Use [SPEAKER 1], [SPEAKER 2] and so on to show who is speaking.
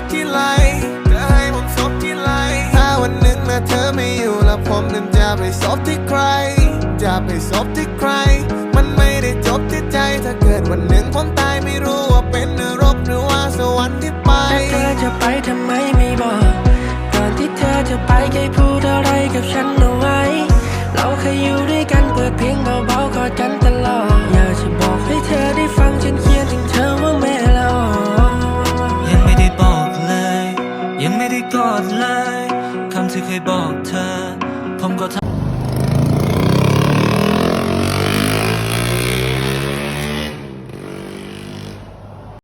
[SPEAKER 1] บที่ไรจะให้ผมซบที่ไรถ้าวันหนึ่งนะเธอไม่อยู่แล้วผมนั้นจะไปซบที่ใคร จะไปซบที่ใคร มันไม่ได้จบที่ใจ ถ้าเกิดวันหนึ่งผมตายไม่รู้ว่าเป็นนรกหรือว่าสวรรค์ที่ไป
[SPEAKER 2] แต่เธอจะไปทำไมไม่บอกก่อนที่เธอจะไปเคยพูดอะไรกับฉันเอาไว้ เราเคยอยู่ด้วยกันเปิดเพลงเบาๆกอดกันตลอดอยากจะบอกให้เธอได้ฟังฉัน
[SPEAKER 3] กอดเลยคำที่เคยบอกเธอ ผมก็ท